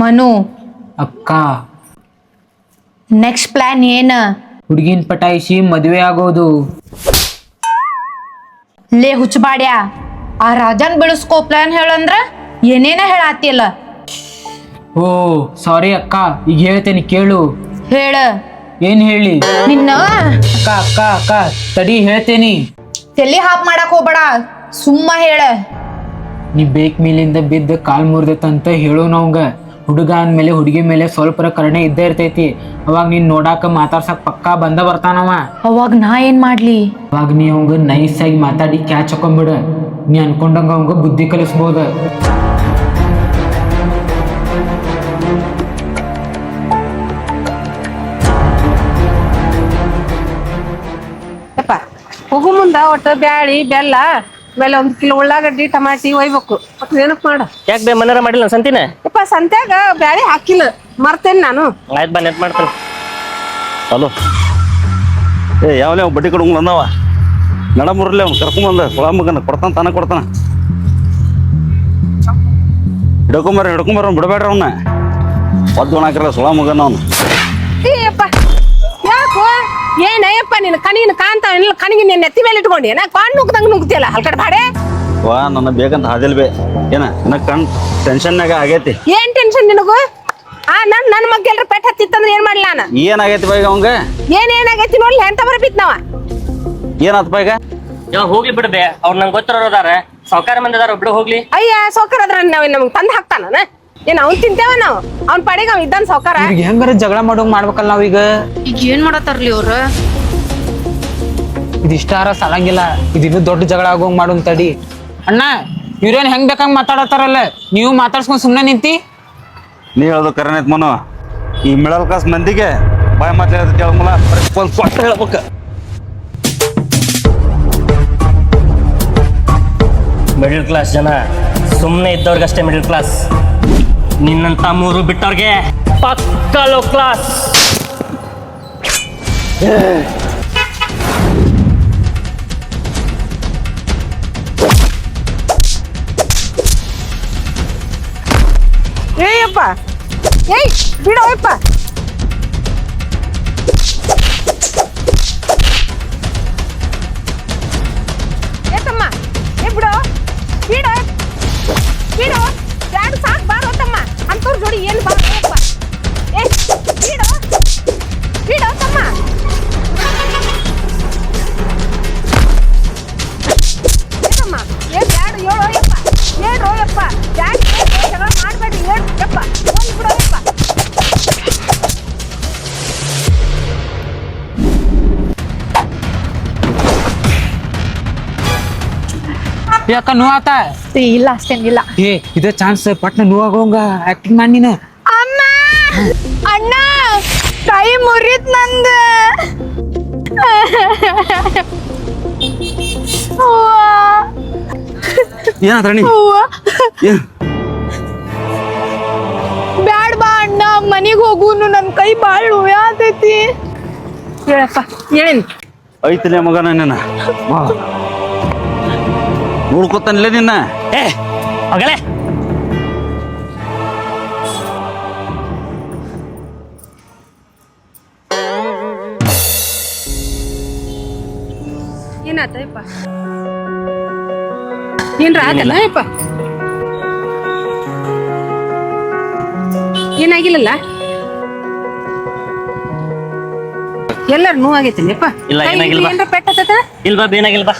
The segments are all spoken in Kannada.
ಮನು. ಅಕ್ಕ. ನೆಕ್ಸ್ಟ್ ಪ್ಲಾನ್ ಏನ? ಹುಡುಗಿನ ಪಟಾಯಿಸಿ ಮದುವೆ ಆಗೋದು. ಲೇ ಹುಚ್ಚಬಾಡ್ಯ ಆ ರಾಜನ್ ಬೆಳೆಸ್ಕೋ ಪ್ಲಾನ್ ಹೇಳಂದ್ರ ಏನೇನ ಹೇಳಾತಿಯಲ್ಲ? ಓ ಸಾರಿ ಅಕ್ಕ ಈಗ ಹೇಳ್ತೇನೆ ಕೇಳು. ಹೇಳ. ಏನ್ ಹೇಳಿ? ನಿನ್ನ? ಅಕ್ಕ ಅಕ್ಕ ಅಕ್ಕ ತಡಿ ಹೇಳ್ತೇನಿ. ತಲಿ ಹಾಪ್ ಮಾಡಕ್ ಹೋಗ್ಬೇಡ ಸುಮ್ಮ ಹೇಳ. ನೀ ಬೇಕ್ ಮೇಲಿಂದ ಬಿದ್ದ ಕಾಲ್ ಮುರಿದೈತಂತ ಹೇಳು ನವಂಗ. ಹುಡುಗ ಅಂದ್ಮೇಲೆ ಹುಡುಗಿ ಮೇಲೆ ಸ್ವಲ್ಪ ಕರುಣೆ ಇದ್ದೇ ಇರ್ತೈತಿ. ಅವಾಗ ನೀನ್ ನೋಡಾಕ ಮಾತಾಡ್ಸಕ್ ಪಕ್ಕಾ ಬಂದ ಬರ್ತಾನವ. ಅವಾಗ ನಾ ಏನ್ ಮಾಡ್ಲಿ? ಅವಾಗ ನೀ ಅವಂಗ ನೈಸ್ ಆಗಿ ಮಾತಾಡಿ ಕ್ಯಾಚ್ ಹಾಕೊಂಡ್ಬಿಡ ನೀ ಅನ್ಕೊಂಡಂಗ ಅವಂಗ ಬುದ್ಧಿ ಕಲಿಸ್ಬೋದ. ಯಪ್ಪ ಹೋಗು ಮುಂದ ಒಟ್ಟು ಬ್ಯಾಳಿ ಬೆಲ್ಲ. ಆಮೇಲೆ ಒಂದ್ ಕಿಲೋ ಉಳ್ಳಾಗಡ್ಡಿ ಟಮಾಟಿ ಒಯ್ಬೇಕು. ಒಟ್ಟು ಏನಕ್ ಮಾಡ? ಯಾಕೆ ಬೇ ಮನೇರ ಮಾಡಿಲ್ಲ ಸಂತಿನ? ಯಪ್ಪ ಸಂತ್ಯಾಗ ಬ್ಯಾಳಿ ಹಾಕಿಲ್ಲ. ಮರ್ತೇನೆ ನಾನು. ಆಯ್ತು ಬಾ ನೆಟ್ ಮಾಡ್ತೇನೆ. ಹಲೋ. ಏ ಯಾವಲೇ ಅವ್ ಬಡ್ಡಿ ಕಡ್ಕೊಂಡ್ ಬಂದವ? ನಡ ಮುರ್ಲಿ ಅವ್ನು ಕರ್ಕೊಂಬಂದ ಸುಳ ಮಗನ ಕೊಡ್ತಾನ ತಾನ ಕೊಡ್ತಾನ. ಹಿಡ್ಕೊಂಬರ ಹಿಡ್ಕೊಂಬರ ಬಿಡಬೇಡ್ರಿ ಅವನ್ನ ಒದ್ದು ಹಾಕಿರಲ್ಲ ಸುಳ ಮಗನ ಅವನು. ನಿನ್ನ ಕಣಿನ ಕಾಂತ ಇಲ್ಲ ಕಣಿಗೆ ನಿನ್ನ ನೆತ್ತಿ ಮೇಲೆ ಇಟ್ಕೊಂಡಿ. ಏನ? ಕಾಣ್ ನುಗ್ದಂಗ ನುಗ್ತಿಯಲ್ಲ ಹಲ್ಕಡೆ ಬಾಡೆ? ವಾ ನನ್ನ ಬೇಕಂತ ಹಾದಿಲ್ ಬೇ. ಏನ ನನ್ನ ಕಣ್ ಟೆನ್ಷನ್ನಾಗ ಆಗೈತಿ? ಏನ್ ಟೆನ್ಷನ್ ನಿನಗೂ? ಆ ನನ್ ನನ್ ಮಗ್ ಎಲ್ರ ಪೆಟ್ ಹತ್ತಿತ್ತಂದ್ರೆ ಏನ್ ಮಾಡ್ಲ ನಾನು? ಏನಾಗೈತಿ ಬಾ ಈಗ ಅವಂಗ? ಏನ್ ಏನಾಗೈತಿ ನೋಡ್ಲಿ ಎಂತ ಬರ ಬಿತ್ನವ ಏನಾತ್ ಬಾ ಈಗ? ಯಾ ಹೋಗ್ಲಿ ಬಿಡಬೇ ಅವ್ರು ನಂಗೆ ಗೊತ್ತಿರೋರು ಅದಾರ. ಸಾವುಕಾರ ಮಂದಿ ಅದಾರ ಒಬ್ರು ಹೋಗ್ಲಿ. ಅಯ್ಯ ಸೌಕರ್ ಅದ್ರ ನಾವ್ ನಮ್ಗೆ ತಂದ್ ಹಾಕ್ತಾನ ಏನ್ ಅವ್ನ್ ತಿಂತೇವ ನಾವು? ಅವ್ನ್ ಪಡೆಗೆ ಅವ್ ಇದ್ದಾನ ಸೌಕಾರ ಈಗ ಹೆಂಗಾರ ಜಗಳ ಮಾಡೋಂಗ್ ಮಾಡ್ಬೇಕಲ್ಲ ನಾವೀಗ? ಈಗ ಏನ್ ಮಾಡತ್ತಾರ್ಲಿ ಅವ್ರ? ಇದಿಷ್ಟಾರ ಸಾಲಂಗಿಲ್ಲ. ಇದಿನ್ನೂ ದೊಡ್ಡ ಜಗಳ ಆಗೋಂಗ್ ಮಾಡೋನ್ ತಡಿ ಅಣ್ಣ ಇವ್ರೇನ್ ಹೆಂಗ್ ಬೇಕಂಗ್ ಮಾತಾಡತ್ತಾರಲ್ಲ? ನೀವು ಮಾತಾಡ್ಸ್ಕೊಂಡ್ ಸುಮ್ನೆ ನಿಂತಿ? ನೀ ಹೇಳೋದು ಕರೆನೈತ್ ಮನು. ಈ ಮಿಡಲ್ ಕ್ಲಾಸ್ ಮಂದಿಗೆ ಬಾಯ್ ಮಾತಾಡೋದು ಕೇಳಮಲ್ಲ ಒಂದು ಸ್ಪಷ್ಟ ಹೇಳ್ಬೇಕ. ಮಿಡಲ್ ಕ್ಲಾಸ್ ಜನ ಸುಮ್ಮನೆ ಇದ್ದವ್ರಿಗಷ್ಟೇ ಮಿಡಲ್ ಕ್ಲಾಸ್. ನಿನ್ನಂತ ಮೂರು ಬಿಟ್ಟವ್ರಿಗೆ ಪಕ್ಕ ಲೋ ಕ್ಲಾಸ್. ಏಯ್ ಬಿಡೋಯಪ್ಪ ಯಾಕ ನೂ ಆತ ಇಲ್ಲ ಅಷ್ಟೇನಿಲ್ಲ ಏ ಇದ ಚಾನ್ಸ್ ಪಟ್ನ ನೂ ಆಗೋಂಗ ಆಕ್ಟಿಂಗ್ ಮಾಡಿ ನೀನು. ಅಮ್ಮ! ಅಣ್ಣ! ಕೈ ಮುರಿತ್ ನಂದ. ಏನಾತ್ ರಾಣಿ? ಏನ್? ಬ್ಯಾಡ್ ಬಾ ಅಣ್ಣ ಮನಿಗ್ ಹೋಗುನು ನನ್ ಕೈ ಬಾಳ್ ನೋಯಾತೈತಿ ಹೇಳಪ್ಪ ಹೇಳೇನಿ? ಐತಿಲೆ ಮಗನ ನಿನ್ನ. ನೋಡ್ಕೊತಾನಿಲ್ಲ ನಿನ್ನ. ಏ ಹೋಗಲೇ ಏನಾತಯ್ಯಪ್ಪ ಏನ್ರ ಆಗಲ್ಲ ಯಪ್ಪ ಏನಾಗಿಲ್ಲಲ್ಲ? ಎಲ್ಲರೂ ನೋವಾಗೈತೇನೆ ಯಪ್ಪ ಇಲ್ಲ, ಏನಾಗಿಲ್ಲ ಬಾ. ಏನ್ರ ಪೆಟ್ಟದ ಇಲ್ಲ ಬಾ ಏನಾಗಿಲ್ಲ ಬಾ.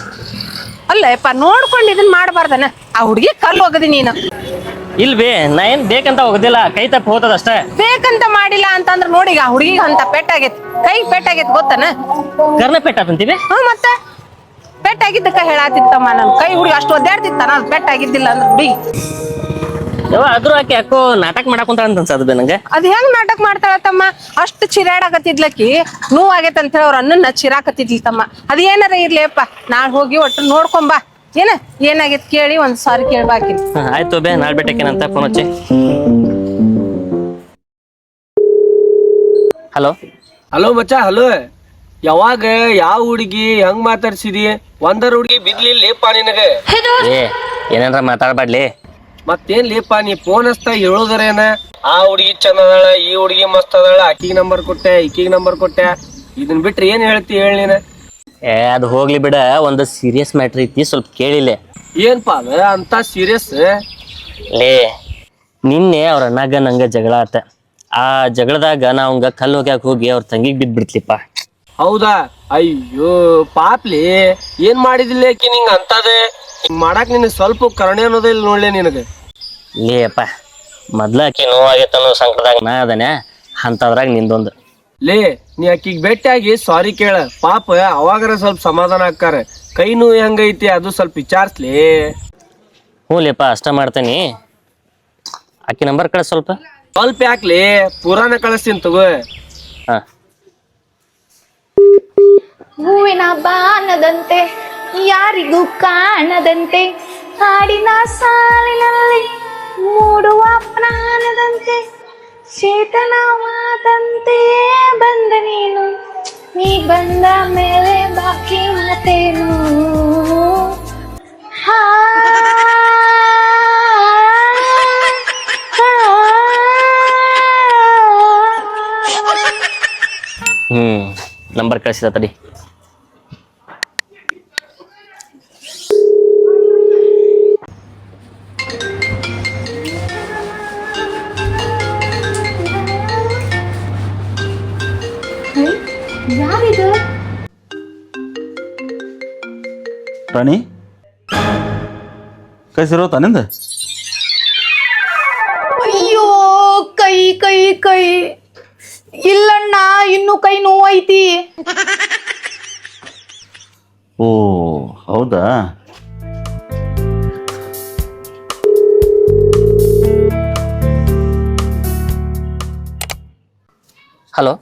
ಅಲ್ಲ ಯಪ್ಪ ನೋಡ್ಕೊಂಡು ಇದನ್ನ ಮಾಡಬಾರ್ದನ? ಆ ಹುಡುಗಿ ಕಲ್ಲು ಹೋಗದಿ ನೀನು. ಇಲ್ವೇ ನಾ ಏನ್ ಬೇಕಂತ ಹೋಗೋದಿಲ್ಲ ಕೈ ತಪ್ಪು ಹೋತದ ಅಷ್ಟೇ ಬೇಕಂತ ಮಾಡಿಲ್ಲ ಅಂತಂದ್ರ ನೋಡಿ ಆ ಹುಡುಗಿಗೆ ಅಂತ ಪೆಟ್ಟಾಗೈತಿ ಕೈ ಪೆಟ್ಟಾಗೈತಿ ಗೊತ್ತನ? ಕರ್ನ ಪೆಟ್ಟಾತಂತೀವಿ ಹ್ಞೂ ಮತ್ತೆ? ಪೆಟ್ಟಾಗಿದ್ದಕ್ಕ ಹೇಳಾತಿತ್ತಮ್ಮ ನನ್. ಕೈ ಹುಡುಗಿ ಅಷ್ಟು ಒದ್ದಾಡ್ತಿತ್ತ ನಾನು ಪೆಟ್ಟಾಗಿದ್ದಿಲ್ಲ ಅಂದ್ರೆ ಹುಡುಗಿ ಯವ್ವ ಅದ್ರ ಆಕೆ ಯಾಕೋ ನಾಟಕ ಮಾಡಾಕುಂತ ಅಂತ ಅನ್ಸದ್ ಬೇ ನಂಗೆ ಅದ್ ಹೆಂಗ್ ನಾಟಕ ಮಾಡ್ತಾಳ ತಮ್ಮ ಅಷ್ಟು ಚಿರಾಡಾಕತ್ತಿದ್ಲಕ್ಕಿ ನೋವಾಗೈತೆ ಅಂತ ಹೇಳಿ ಅವ್ರ ಅನ್ನನ್ನ ಚಿರಾಕತ್ತಿದ್ಲಿ ತಮ್ಮ ಅದ್ ಏನಾರ ಇರ್ಲಿ ಅಪ್ಪ ನಾಳೆ ಹೋಗಿ ಒಟ್ಟು ನೋಡ್ಕೊಂಬಾ ಏನ? ಏನಾಗೈತ್ ಕೇಳಿ ಒಂದ್ ಸಾರಿ ಕೇಳ್ಬಾಕಿ. ಹಾ, ಆಯ್ತು ಬೇ ನಾಳೆ ಬೆಟ್ಟಕ್ಕೇನಂತ ಫೋನ್ ಹಚ್ಚಿ. ಹಲೋ? ಹಲೋ ಮಚ್ಚ ಹಲೋ. ಯಾವಾಗ ಯಾವ ಹುಡುಗಿ ಹೆಂಗ್ ಮಾತಾಡ್ಸಿದಿ? ಒಂದರ ಹುಡುಗಿ ಬಿದ್ಲಿಲ್ಲ ಲೇಪ ನಿನಗೆ? ಏ ಏನೇನ್ರ ಮಾತಾಡ್ಬಾಡ್ಲಿ? ಮತ್ತೇನ್ ಲೀಪ ನೀ ಫೋನ್ ಹಚ್ತಾ ಹೇಳುದರೇನ? ಆ ಹುಡುಗಿ ಚಂದ ಅದಾಳ ಈ ಹುಡುಗಿ ಮಸ್ತ್ ಅದಾಳ ಆಕಿಗೆ ನಂಬರ್ ಕೊಟ್ಟೆ ಈಕಿಗೆ ನಂಬರ್ ಕೊಟ್ಟೆ. ಇದನ್ ಬಿಟ್ರೆ ಏನ್ ಹೇಳ್ತಿ ಹೇಳ ನೀನ? ಏ ಅದು ಹೋಗ್ಲಿ ಬಿಡ ಒಂದು ಸೀರಿಯಸ್ ಮ್ಯಾಟ್ರ್ ಐತಿ ಸ್ವಲ್ಪ ಕೇಳಿಲ್ಲ ಏನ್ಪಾ ಅದ? ಅಂತ ಸೀರಿಯಸ್ ಲೇ ನಿನ್ನೆ ಅವ್ರ ಅಣ್ಣಗ ನಂಗ ಜಗಳ ಆತ. ಆ ಜಗಳದಾಗ ನಾ ಅವಂಗ ಕಲ್ಲು ಹೋಗ್ಯಾಕ ಹೋಗಿ ಅವ್ರ ತಂಗಿಗೆ ಬಿದ್ ಬಿಡ್ತಿಪ್ಪ ಹೌದಾ? ಅಯ್ಯೋ ಪಾಪ್ಲಿ ಏನ್ ಮಾಡಿದಿಲ್ಲ ಆಕಿ ನಿಂಗ ಅಂತದೆ? ಮಾಡಾಕ್ ನಿನ್ನ ಸ್ವಲ್ಪ ಕರುಣೆ ಅನ್ನೋದೇ ಇಲ್ಲ ನೋಡ್ಲೆ ನಿನಗ. ಲೇ ಅಪ್ಪ ಮೊದ್ಲ ಆಕಿ ನೋವಾಗೈತೆ ಅನ್ನೋ ಸಂಕಟದಾಗ ನಾ ಅದನೆ ಅಂತದ್ರಾಗ ನಿಂದೊಂದು. ಲೇ ನೀ ಆಕಿಗ್ ಭೇಟಿಯಾಗಿ ಸಾರಿ ಕೇಳ. ಪಾಪ ಅವಾಗರ ಸ್ವಲ್ಪ ಸಮಾಧಾನ ಆಕ್ಕಾರ ಕೈ ನೋವು ಹೆಂಗೈತಿ ಅದು ಸ್ವಲ್ಪ ವಿಚಾರಿಸ್ಲಿ. ಹ್ಞೂ ಲೇಪ್ಪ ಅಷ್ಟ ಮಾಡ್ತೇನಿ. ಆಕಿ ನಂಬರ್ ಕಳಿಸ್ ಸ್ವಲ್ಪ. ಸ್ವಲ್ಪ ಯಾಕ್ಲಿ? ಪುರಾಣ ಕಳಿಸ್ತೀನಿ ತಗೋ. ಹಾ. ಹೂವಿನ ಬಾನದಂತೆ ಯಾರಿಗೂ ಕಾಣದಂತೆ ಹಾಡಿನ ಸಾಲಿನಲ್ಲಿ ಮೂಡುವ ಪ್ರಾಣದಂತೆ, ಚೇತನವಾದಂತೆ ಬಂದ ನೀನು. ನೀ ಬಂದ ಮೇಲೆ ಬಾಕಿ ಮತ್ತೇನು ಹಾ. ಹ್ಮ್, ನಂಬರ್ ಕಳಿಸಿದ ತಡಿ. ರಾಣಿ? ಕೈ ಅಯ್ಯೋ ಕೈ ಕೈ ಕೈ. ಇಲ್ಲಣ್ಣ ಇನ್ನು ಕೈ ನೋವೈತಿ. ಓ ಹೌದಾ? ಹಲೋ?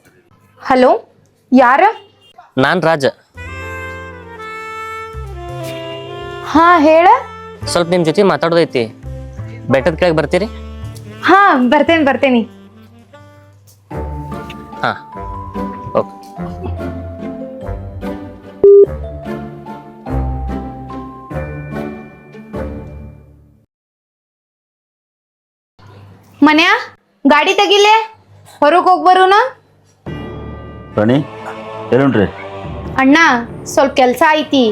ಹಲೋ ಯಾರ? ನಾನು ರಾಜ. ಹಾ ಹೇಳ. ಸ್ವಲ್ಪ ನಿಮ್ ಜೊತೆ ಮಾತಾಡೋದೈತಿ. ಬೆಟ್ಟದ ಕೆಳಗೆ ಬರ್ತೀರಿ? ಹಾ ಬರ್ತೇನೆ ಬರ್ತೇನಿ. ಹಾ ಓಕೆ. ಮನ್ಯಾ ಗಾಡಿ ತೆಗಿಲೆ? ಹೊರಗೆ ಹೋಗ್ಬರುನ ರಾಣಿ ಎಲ್ಲುಂಟ್ರಿ ಅಣ್ಣ ಸ್ವಲ್ಪ ಕೆಲಸ ಐತಿ.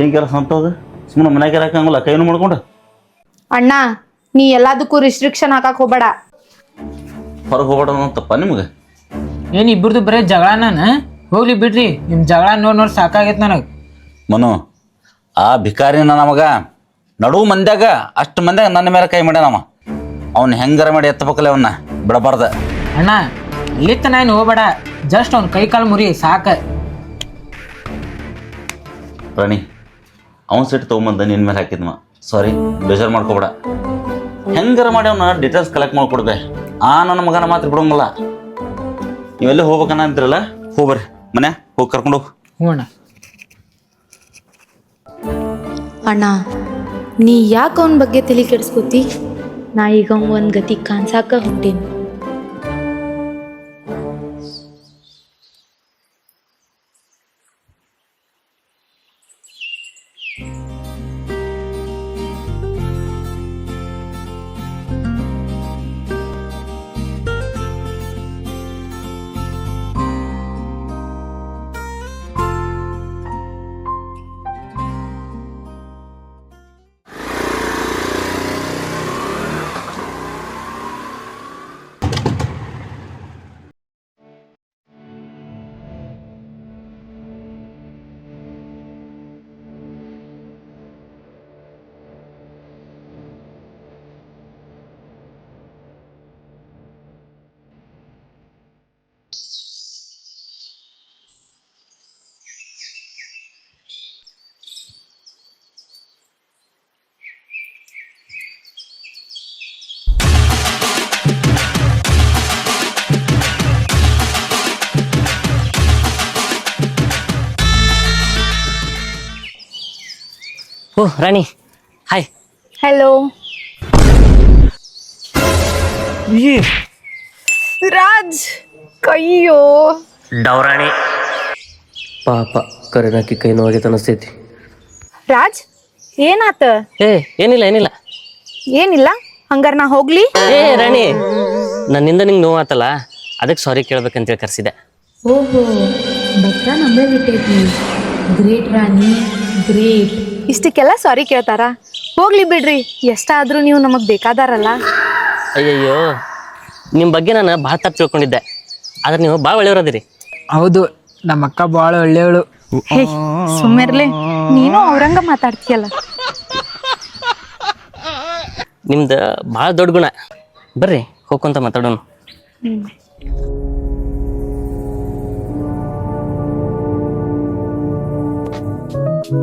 ಏನ್ ಕೆಲಸ ಅಂತದ ಸುಮ್ಮನೆ ಮನ್ಯಾಗ ಇರಕಂಗಿಲ್ಲ ಕೈನು ಮಾಡ್ಕೊಂಡು. ಅಣ್ಣ ನೀ ಎಲ್ಲದಕ್ಕೂ ರಿಸ್ಟ್ರಿಕ್ಷನ್ ಹಾಕಕ್ ಹೋಗ್ಬೇಡ. ಹೊರಗೆ ಹೋಗ್ಬೇಡ ಅಂತಪ್ಪ ನಿಮ್ಗೆ? ಏನ್ ಇಬ್ಬರದು ಬರೀ ಜಗಳನ ಹೋಗ್ಲಿ ಬಿಡ್ರಿ ನಿಮ್ಮ ಜಗಳ ನೋಡ್ ನೋಡಿ ಸಾಕಾಗೈತ್ ನನಗೆ. ಮನು ಆ ಭಿಕಾರಿನ ನಮಗ ನಡು ಮಂದ್ಯಾಗ ಅಷ್ಟು ಮಂದ್ಯಾಗ ನನ್ನ ಮೇಲೆ ಕೈ ಮಾಡ್ಯಾನವ ಅವ್ನ ಹೆಂಗಾರ ಮಾಡಿ ಎತ್ತಬೇಕಲ್ಲ ಅವನ್ನ ಬಿಡಬಾರ್ದ. ಅಣ್ಣ ಇಲ್ಲಿತ್ತ ನಾನು ಹೋಗ್ಬೇಡ ಜಸ್ಟ್ ಅವ್ನ ಕೈ ಕಾಲು ಮುರಿ ಸಾಕ. ರಾಣಿ ಅವನ್ ಸೆಟ್ ತೊಗೊಂಬಂದ ನಿನ್ನ ಮೇಲೆ ಹಾಕಿದ್ಮ ಸಾರಿ ಬೇಜಾರು ಮಾಡ್ಕೋಬೇಡ. ಹೆಂಗಾರ ಮಾಡಿ ಅವನ್ನ ಡೀಟೇಲ್ಸ್ ಕಲೆಕ್ಟ್ ಮಾಡ್ಕೊಡ್ಬೇ ಆ ನನ್ನ ಮಗನ ಮಾತ್ರ ಬಿಡೋಂಗಿಲ್ಲ. ನೀವೆಲ್ಲ ಹೋಗ್ಬೇಕನ್ನ ಅಂತಿರಲ್ಲ ಹೋಗ್ಬರ್ರಿ ಮನೆ ಹೋಗಿ ಕರ್ಕೊಂಡು ಹೋಗೋಣ. ಅಣ್ಣ ನೀ ಯಾಕೆ ಅವನ ಬಗ್ಗೆ ತಲೆ ಕೆಡಿಸ್ಕೋತಿ? ನಾ ಈಗ ಒಂದು ಗತಿ ಕಾಣ್ಸಾಕ ಹೊಂಟೀನಿ. ಓ ರಾಣಿ. ಹಾಯ್ ಹಲೋ ರಾಜ್ ಕೈಯೋ. ಡೌರಾಣಿ ಪಾಪ ಕರಿನಾಕಿ ಕೈ ನೋವಾಗೈತೆ ಅನಿಸ್ತೈತಿ ರಾಜ್ ಏನಾತ? ಏ ಏನಿಲ್ಲ ಏನಿಲ್ಲ. ಏನಿಲ್ಲ? ಹಂಗಾರ ನಾ ಹೋಗ್ಲಿ? ಏ ರಾಣಿ. ನನ್ನಿಂದ ನಿಂಗೆ ನೋವಾತಲ್ಲ ಆತಲ್ಲ ಅದಕ್ಕೆ ಸಾರಿ ಕೇಳ್ಬೇಕಂತೇಳಿ ಕರ್ಸಿದೆ. ಓಹೋ ಭಕ್ತ ನಂಬೇ ಬಿಟ್ಟೈತಿ ಗ್ರೇಟ್ ರಾಣಿ ಗ್ರೇಟ್ ಇಷ್ಟಕ್ಕೆಲ್ಲ ಸಾರಿ ಕೇಳ್ತಾರ? ಹೋಗ್ಲಿ ಬಿಡ್ರಿ ಎಷ್ಟಾದ್ರೂ ನೀವು ನಮಗ್ ಬೇಕಾದಾರಲ್ಲ. ಅಯ್ಯಯ್ಯೋ ನಿಮ್ಮ ಬಗ್ಗೆ ನಾನು ಬಹಳ ತಪ್ಪು ತಿಳ್ಕೊಂಡಿದ್ದೆ. ಆದ್ರೆ ನೀವು ಭಾಳ ಒಳ್ಳೆಯವರದಿರಿ. ಹೌದು ನಮ್ಮ ಅಕ್ಕ ಭಾಳ ಒಳ್ಳೆಯವಳು. ಹೇ ಸುಮ್ಮಿರ್ಲಿ ನೀನು ಅವ್ರಂಗ ಮಾತಾಡ್ತೀಯಲ್ಲ. ನಿಮ್ದು ಭಾಳ ದೊಡ್ಡ ಗುಣ. ಬರ್ರಿ ಹೋಗ್ಕೊಂತ ಮಾತಾಡೋಣ.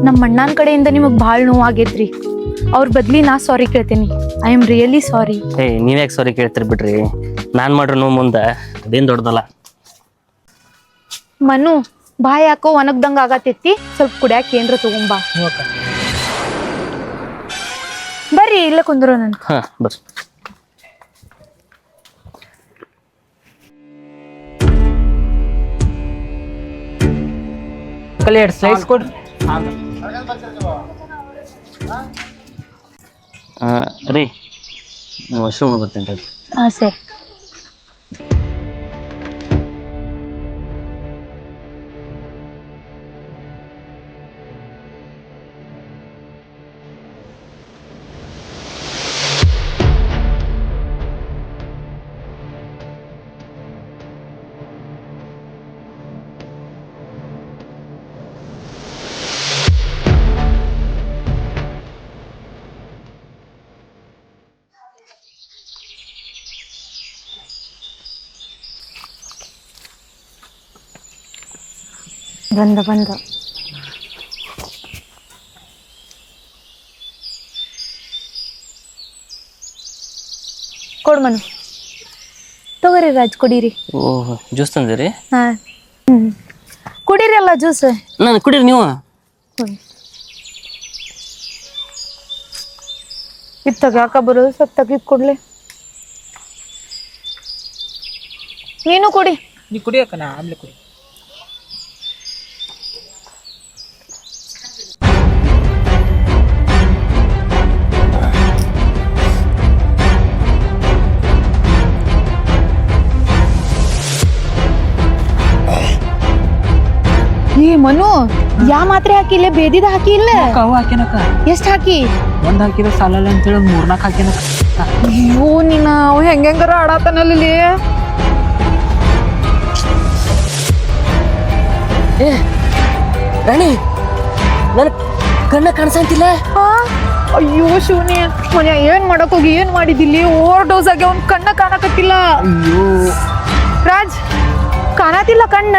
ನಮ್ಮ ಅಣ್ಣನ ಕಡೆಯಿಂದ ನಿಮಗೆ ಭಾಳ ನೋವಾಗೈತ್ರಿ. ಅವ್ರ ಬದ್ಲಿ ನಾ ಸಾರಿ ಕೇಳ್ತೀನಿ. ಐ ಆಮ್ ರಿಯಲಿ ಸಾರಿ ಏ ನೀವ್ಯಾಕೆ ಸಾರಿ ಕೇಳ್ತೀರಿ ಬಿಡ್ರಿ? ನಾನು ಮಾಡ್ರಿ ನೋವು ಮುಂದೆ ಅದೇನ್ ದೊಡ್ಡದಲ್ಲ. ಮನು ಬಾಯ್ ಯಾಕೋ ಒಣಗ್ದಂಗ ಆಗತೈತಿ. ಸ್ವಲ್ಪ ಕುಡ್ಯಾಕ ಏನ್ರ ತಗೊಂಬಾ. ಬರ್ರಿ ಇಲ್ಲ ಕುಂದ್ರು ನನ್. ಹಾಂ ಬರ್ರಿ. ಕಲೆ ಎರಡು ಸ್ಲೈಸ್ ಕೊಡ್ರಿ ರೀ ವಾಶ್ರೂಮ್ ಬರ್ತೇನೆ ಹಾ ಸರಿ. ಬಂದ ಬಂದ. ಕೊಡ್ ಮನು. ತಗೋರಿ ರಾಜ್ ಕುಡೀರಿ. ಓಹ್ ಜ್ಯೂಸ್ ತಂದಿರಿ? ಹಾ. ಹ್ಮ್. ಕುಡೀರಿ ಅಲ್ಲ ಜ್ಯೂಸ್? ನಾನು ಕುಡೀರಿ ನೀವು? ಇದು ಯಾಕ ಬರೋದು? ಸ್ವಲ್ಪ ತೆಗಿದ್ ಕೊಡ್ಲಿ. ನೀನು ಕುಡಿ. ನೀ ಕುಡಿಯಕ್ಕ ನಾ ಆಮ್ಲೆ ಕುಡಿ. ಏ ಮನು ಯಾ ಮಾತ್ರೆ ಹಾಕಿಲ್ಲ ಬೇದಿದ ಹಾಕಿ ಇಲ್ಲ? ಅವು ಹಾಕ್ಯಾನಕ್ಕ. ಎಷ್ಟ್ ಹಾಕಿ? ಒಂದು ಹಾಕಿದ್ರೆ ಸಾಲಲ್ಲ ಅಂತೇಳಿ ಮೂರ್ನಾಕ್ ಹಾಕಿನಕ ಅಯ್ಯೋ ನಿನ್ನ ಅವ್ ಹೆಂಗಾರ ಆಡಾತನಲ್ಲಿ ಏ ರಾಣಿ ನನ್ ಕಣ್ಣ ಕಾಣಿಸಂತಿಲ್ಲ? ಅಯ್ಯೋ ಶಿವನಿ ಮನೆ ಏನ್ ಮಾಡಕ್ ಹೋಗಿ? ಏನ್ ಮಾಡಿದಿಲ್ಲಿ ಓವರ್ ಡೋಸ್ ಆಗಿ ಅವ್ನ್ ಕಣ್ಣ ಕಾಣಕತ್ತಿಲ್ಲ. ಅಯ್ಯೋ. ರಾಜ್ ಕಾಣತಿಲ್ಲ ಕಣ್ಣ?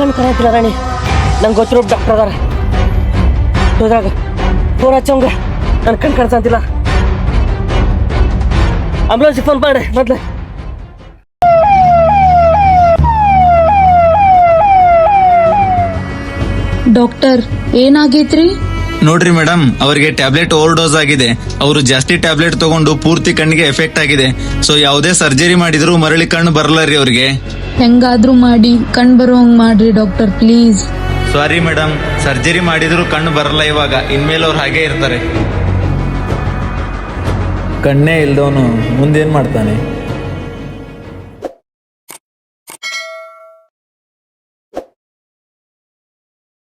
ಕಣ್ಣು ಕಾಣಂತಿಲ್ಲ ರಾಣಿ ನಂಗೆ ಗೊತ್ತಿರೋ ಡಾಕ್ಟರ್ ಅದಾರ ಹೋದಾಗ ಫೋನ್ ಹಚ್ಚಂಗ ನನ್ನ ಕಣ್ಣು ಕಾಣಿಸಂತಿಲ್ಲ ಆಂಬುಲೆನ್ಸ್ ಫೋನ್ ಮಾಡಿ ಮೊದ್ಲು ಡಾಕ್ಟರ್ ಏನಾಗೈತ್ರಿ? ನೋಡ್ರಿ ಮೇಡಮ್ ಅವರಿಗೆ ಟ್ಯಾಬ್ಲೆಟ್ ಓವರ್ ಡೋಸ್ ಆಗಿದೆ. ಅವರು ಜಾಸ್ತಿ ಟ್ಯಾಬ್ಲೆಟ್ ತಗೊಂಡು ಪೂರ್ತಿ ಕಣ್ಣಿಗೆ ಎಫೆಕ್ಟ್ ಆಗಿದೆ. ಸೊ ಯಾವುದೇ ಸರ್ಜರಿ ಮಾಡಿದ್ರು ಮರಳಿ ಕಣ್ಣು ಬರಲ್ಲ ರೀ ಅವ್ರಿಗೆ. ಹೆಂಗಾದ್ರೂ ಮಾಡಿ ಕಣ್ ಬರೋಂಗ್ ಮಾಡ್ರಿ doctor please. Sorry madam surgery ಮಾಡಿದ್ರು ಕಣ್ಣು ಬರಲ್ಲ ಇವಾಗ. ಇನ್ಮೇಲೆ ಅವ್ರು ಹಾಗೆ ಇರ್ತಾರೆ. ಕಣ್ಣೇ ಇಲ್ದವನು ಮುಂದೇನ್ ಮಾಡ್ತಾನೆ?